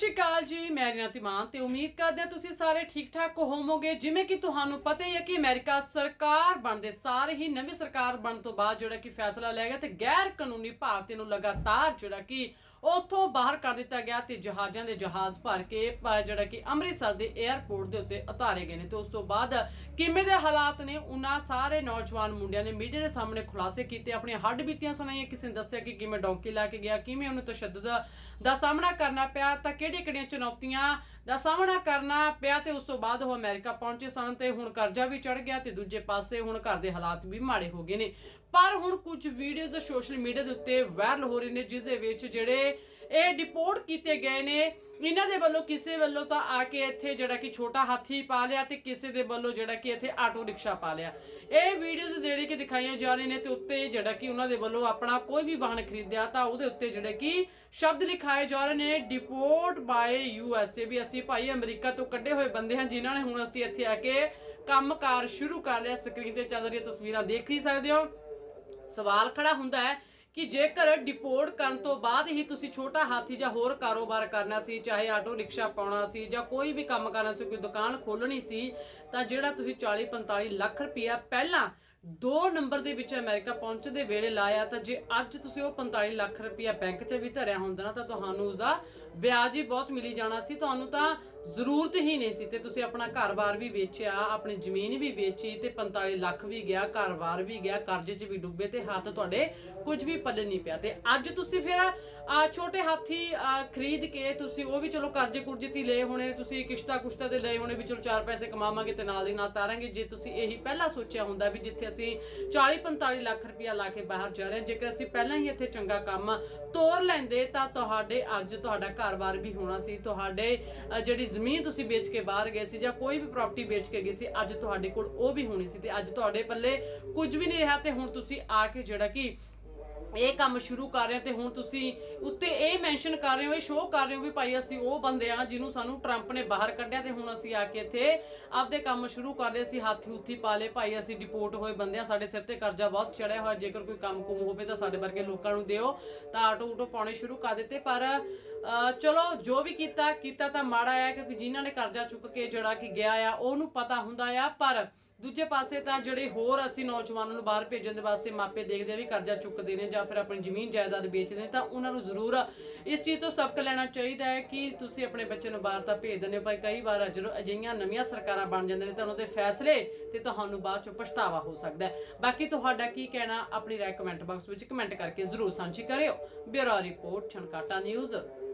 ਸ਼੍ਰੀ ਅਕਾਲ ਜੀ, ਮੈਂ ਰਿਆਤੀ ਤਿਮਾਨ ਤੇ ਉਮੀਦ ਕਰਦੇ ਹਾਂ ਤੁਸੀਂ ਸਾਰੇ ਠੀਕ ਠਾਕ ਹੋਵੋਗੇ। ਜਿਵੇਂ ਕਿ ਤੁਹਾਨੂੰ ਪਤਾ ਹੀ ਹੈ ਕਿ ਅਮਰੀਕਾ ਸਰਕਾਰ ਬਣਦੇ ਸਾਰੇ ਹੀ ਨਵੀਂ ਸਰਕਾਰ ਬਣਨ ਤੋਂ ਬਾਅਦ ਜਿਹੜਾ ਕਿ ਫੈਸਲਾ ਲਿਆ ਗਿਆ ਤੇ ਗੈਰ ਕਾਨੂੰਨੀ ਭਾਰਤੀ ਨੂੰ ਲਗਾਤਾਰ ਜਿਹੜਾ ਕਿ ਉੱਥੋਂ ਬਾਹਰ ਕਰ ਦਿੱਤਾ ਗਿਆ ਤੇ ਜਹਾਜ਼ਾਂ ਦੇ ਜਹਾਜ਼ ਭਰ ਕੇ ਜਿਹੜਾ ਕਿ ਅੰਮ੍ਰਿਤਸਰ ਦੇ 에ਅਰਪੋਰਟ ਦੇ ਉੱਤੇ ਉਤਾਰੇ ਗਏ ਨੇ। ਤੇ ਉਸ ਤੋਂ ਬਾਅਦ ਕਿਵੇਂ ਦੇ ਹਾਲਾਤ ਨੇ, ਉਹਨਾਂ ਸਾਰੇ ਨੌਜਵਾਨ ਮੁੰਡਿਆਂ ਨੇ ਮੀਡੀਆ ਦੇ ਸਾਹਮਣੇ ਖੁਲਾਸੇ ਕੀਤੇ ਆਪਣੀਆਂ ਹੱਡ ਬੀਤੀਆਂ ਸੁਣਾਈਆਂ, ਕਿਸੇ ਨੇ ਦੱਸਿਆ ਕਿ ਕਿਵੇਂ ਡੌਂਕੀ ਲਾ ਕੇ ਗਿਆ, ਕਿਵੇਂ ਉਹਨੂੰ ਤਸ਼ੱਦਦ ਦਾ ਸਾਹਮਣਾ ਕਰਨਾ ਪਿਆ, ਤਾਂ ਕਿਹੜੀਆਂ ਕਿਹੜੀਆਂ ਚੁਣੌਤੀਆਂ ਦਾ ਸਾਹਮਣਾ ਕਰਨਾ ਪਿਆ, ਤੇ ਉਸ ਤੋਂ ਬਾਅਦ ਉਹ ਅਮਰੀਕਾ ਪਹੁੰਚੇ ਸਨ, ਤੇ ਹੁਣ ਕਰਜ਼ਾ ਵੀ ਚੜ ਗਿਆ, ਤੇ ਦੂਜੇ ਪਾਸੇ ਹੁਣ ਘਰ ਦੇ ਹਾਲਾਤ ਵੀ ਮਾੜੇ ਹੋ ਗਏ ਨੇ। ਪਰ ਹੁਣ ਕੁਝ ਵੀਡੀਓਜ਼ ਸੋਸ਼ਲ ਮੀਡੀਆ ਦੇ ਉੱਤੇ ਵਾਇਰਲ ਹੋ ਰਹੇ ਨੇ ਜਿਸ ਦੇ ਵਿੱਚ ਜਿਹੜੇ ਇਹ ਡਿਪੋਰਟ ਕੀਤੇ ਗਏ ਨੇ, ਇਹਨਾਂ ਦੇ ਵੱਲੋਂ ਕਿਸੇ ਵੱਲੋਂ ਤਾਂ ਆ ਕੇ ਇੱਥੇ ਜਿਹੜਾ ਕਿ ਛੋਟਾ ਹਾਥੀ ਪਾ ਲਿਆ ਤੇ ਕਿਸੇ ਦੇ ਵੱਲੋਂ ਜਿਹੜਾ ਕਿ ਇੱਥੇ ਆਟੋ ਰਿਕਸ਼ਾ ਪਾ ਲਿਆ। ਇਹ ਵੀਡੀਓਜ਼ ਜਿਹੜੇ ਕਿ ਦਿਖਾਈਆਂ ਜਾ ਰਹੀਆਂ ਨੇ ਤੇ ਉੱਤੇ ਜਿਹੜਾ ਕਿ ਉਹਨਾਂ ਦੇ ਵੱਲੋਂ ਆਪਣਾ ਕੋਈ ਵੀ ਵਾਹਨ ਖਰੀਦਿਆ ਤਾਂ ਉਹਦੇ ਉੱਤੇ ਜਿਹੜੇ ਕਿ ਸ਼ਬਦ ਲਿਖਾਏ ਜਾ ਰਹੇ ਨੇ deport by U S A ਵੀ ਅਸੀਂ ਭਾਈ ਅਮਰੀਕਾ ਤੋਂ ਕੱਢੇ ਹੋਏ ਬੰਦੇ ਹਾਂ, ਜਿਨ੍ਹਾਂ ਨੇ ਹੁਣ ਅਸੀਂ ਇੱਥੇ ਆ ਕੇ ਕੰਮਕਾਰ ਸ਼ੁਰੂ ਕਰ ਲਿਆ। ਸਕਰੀਨ ਤੇ ਚੱਲ ਰਹੀਆਂ ਤਸਵੀਰਾਂ ਦੇਖ ਹੀ ਸਕਦੇ ਹੋ। ਸਵਾਲ ਖੜਾ ਹੁੰਦਾ ਹੈ ਕਿ ਜੇਕਰ ਡਿਪੋਰਟ ਕਰਨ ਤੋਂ ਬਾਅਦ ਹੀ ਤੁਸੀਂ ਛੋਟਾ ਹਾਥੀ ਜਾਂ ਹੋਰ ਕਾਰੋਬਾਰ ਕਰਨਾ ਸੀ, ਚਾਹੇ ਆਟੋ ਰਿਕਸ਼ਾ ਪਾਉਣਾ ਸੀ ਜਾਂ ਕੋਈ ਵੀ ਕੰਮ ਕਰਨਾ ਸੀ, ਕੋਈ ਦੁਕਾਨ ਖੋਲਣੀ ਸੀ, ਤਾਂ ਜਿਹੜਾ ਤੁਸੀਂ 40 45 ਲੱਖ ਰੁਪਇਆ ਪਹਿਲਾਂ ਦੋ ਨੰਬਰ ਦੇ ਵਿੱਚ ਅਮਰੀਕਾ ਪਹੁੰਚਣ ਦੇ ਵੇਲੇ ਲਾਇਆ, ਤਾਂ ਜੇ ਅੱਜ ਤੁਸੀਂ ਉਹ 45 ਲੱਖ ਰੁਪਇਆ ਬੈਂਕ 'ਚ ਵੀ ਧਰਿਆ ਹੁੰਦਾ ਨਾ, ਤਾਂ ਤੁਹਾਨੂੰ ਉਸ ਦਾ ਵਿਆਜ ਹੀ ਬਹੁਤ ਮਿਲੀ ਜਾਣਾ ਸੀ, ਤੁਹਾਨੂੰ ਤਾਂ ਜ਼ਰੂਰਤ ਹੀ ਨਹੀਂ ਸੀ ਤੇ ਤੁਸੀਂ ਆਪਣਾ ਘਰ-ਬਾਰ ਵੀ ਵੇਚਿਆ, ਆਪਣੀ ਜ਼ਮੀਨ ਵੀ ਵੇਚੀ ਤੇ 45 ਲੱਖ ਵੀ ਗਿਆ, ਘਰ-ਬਾਰ ਵੀ ਗਿਆ, ਕਰਜ਼ੇ 'ਚ ਵੀ ਡੁੱਬੇ ਤੇ ਹੱਥ ਤੁਹਾਡੇ ਕੁਝ ਵੀ ਪੱਲੇ ਨਹੀਂ ਪਿਆ। ਤੇ ਅੱਜ ਤੁਸੀਂ ਫਿਰ ਛੋਟੇ ਹਾਥੀ ਖਰੀਦ ਕੇ ਤੁਸੀਂ ਉਹ ਵੀ ਚਲੋ ਕਰਜ਼ੇ ਕੁਰਜ਼ੇ ਤੇ ਲਏ ਹੋਣੇ, ਤੁਸੀਂ ਕਿਸ਼ਤਾ ਕੁਸ਼ਤਾ ਤੇ ਲਏ ਹੋਣੇ ਵੀ ਚਲੋ ਚਾਰ ਪੈਸੇ ਕਮਾਵਾਂਗੇ ਤੇ ਨਾਲ ਦੀ ਨਾਲ ਤਾਰਾਂਗੇ। ਜੇ ਤੁਸੀਂ ਇਹੀ ਪਹਿਲਾਂ ਸੋਚਿਆ ਹੁੰਦਾ ਵੀ ਜਿੱਥੇ ਅਸੀਂ 40 45 ਲੱਖ ਰੁਪਇਆ ਲਾ ਕੇ ਬਾਹਰ ਜਾ ਰਹੇ ਹਾਂ, ਜੇਕਰ ਅਸੀਂ ਪਹਿਲਾਂ ਹੀ ਇੱਥੇ ਚੰਗਾ ਕੰਮ ਤੋਰ ਲੈਂਦੇ ਤਾਂ ਤੁਹਾਡੇ ਅੱਜ ਤੁਹਾਡਾ ਘਰ-ਬਾਰ ਵੀ ਹੋਣਾ ਸੀ। ਤੁਹਾਡੇ ਅ, ਜਿਹੜੀ ਜ਼ਮੀਨ ਤੁਸੀਂ ਵੇਚ ਕੇ ਬਾਹਰ ਗਏ ਸੀ ਜਾਂ ਕੋਈ ਵੀ ਪ੍ਰਾਪਰਟੀ ਵੇਚ ਕੇ ਗਏ ਸੀ ਅੱਜ ਤੁਹਾਡੇ ਕੋਲ ਉਹ ਵੀ ਹੋਣੀ ਸੀ ਤੇ ਅੱਜ ਤੁਹਾਡੇ ਪੱਲੇ ਕੁਝ ਵੀ ਨਹੀਂ ਰਿਹਾ ਤੇ ਹੁਣ ਤੁਸੀਂ ਆ ਕੇ ਜਿਹੜਾ ਕਿ ਇਹ ਕੰਮ ਸ਼ੁਰੂ ਕਰ ਰਹੇ ਤੇ ਹੁਣ ਤੁਸੀਂ ਉੱਤੇ ਇਹ ਮੈਂਸ਼ਨ ਕਰ ਰਹੇ ਹੋ ਇਹ ਸ਼ੋਅ ਕਰ ਰਹੇ ਹੋ ਵੀ ਭਾਈ ਅਸੀਂ ਉਹ ਬੰਦੇ ਆ ਜਿਹਨੂੰ ਸਾਨੂੰ ਟਰੰਪ ਨੇ ਬਾਹਰ ਕੱਢਿਆ ਤੇ ਹੁਣ ਅਸੀਂ ਆ ਕੇ ਇੱਥੇ ਆਪਦੇ ਕੰਮ ਸ਼ੁਰੂ ਕਰ ਰਹੇ ਸੀ ਹਾਥੀ ਹੁੱਥੀ ਪਾ ਲਏ ਭਾਈ ਅਸੀਂ ਡਿਪੋਰਟ ਹੋਏ ਬੰਦੇ ਆ ਸਾਡੇ ਸਿਰ ਤੇ ਕਰਜ਼ਾ ਬਹੁਤ ਚੜਿਆ ਹੋਇਆ ਜੇਕਰ ਕੋਈ ਕੰਮ ਕੁਮ ਹੋਵੇ ਤਾਂ ਸਾਡੇ ਵਰਗੇ ਲੋਕਾਂ ਨੂੰ ਦਿਓ ਤਾਂ ਆਟੋ ਊਟੋ ਪਾਉਣੇ ਸ਼ੁਰੂ ਕਰ ਦਿੱਤੇ ਪਰ ਅਹ, ਚਲੋ ਜੋ ਵੀ ਕੀਤਾ ਕੀਤਾ ਤਾਂ ਮਾੜਾ ਆ ਕਿਉਂਕਿ ਜਿਨ੍ਹਾਂ ਨੇ ਕਰਜ਼ਾ ਚੁੱਕ ਕੇ ਜਿਹੜਾ ਕਿ ਗਿਆ ਆ ਉਹਨੂੰ ਪਤਾ ਹੁੰਦਾ ਆ ਪਰ ਦੂਜੇ ਪਾਸੇ ਤਾਂ ਜਿਹੜੇ ਹੋਰ ਅਸੀਂ ਨੌਜਵਾਨਾਂ ਨੂੰ ਬਾਹਰ ਭੇਜਣ ਦੇ ਵਾਸਤੇ ਮਾਪੇ ਦੇਖਦੇ ਆ ਵੀ ਕਰਜ਼ਾ ਚੁੱਕਦੇ ਨੇ ਜਾਂ ਫਿਰ ਆਪਣੀ ਜ਼ਮੀਨ ਜਾਇਦਾਦ ਵੇਚਦੇ ਨੇ, ਤਾਂ ਉਹਨਾਂ ਨੂੰ ਜ਼ਰੂਰ ਇਸ ਚੀਜ਼ ਤੋਂ ਸਬਕ ਲੈਣਾ ਚਾਹੀਦਾ ਹੈ ਕਿ ਤੁਸੀਂ ਆਪਣੇ ਬੱਚੇ ਨੂੰ ਬਾਹਰ ਤਾਂ ਭੇਜ ਦਿੰਦੇ ਹੋ, ਪਰ ਕਈ ਵਾਰ ਜਦੋਂ ਅਜਿਹੀਆਂ ਨਵੀਆਂ ਸਰਕਾਰਾਂ ਬਣ ਜਾਂਦੇ ਨੇ ਤਾਂ ਉਹਨਾਂ ਦੇ ਫੈਸਲੇ ਤੇ ਤੁਹਾਨੂੰ ਬਾਅਦ ਚੋਂ ਪਛਤਾਵਾ ਹੋ ਸਕਦਾ ਹੈ। ਬਾਕੀ ਤੁਹਾਡਾ ਕੀ ਕਹਿਣਾ, ਆਪਣੀ ਰਾਏ ਕਮੈਂਟ ਬਾਕਸ ਵਿੱਚ ਕਮੈਂਟ ਕਰਕੇ ਜ਼ਰੂਰ ਸਾਂਝੀ ਕਰਿਓ। Bureau report, Chhankata news.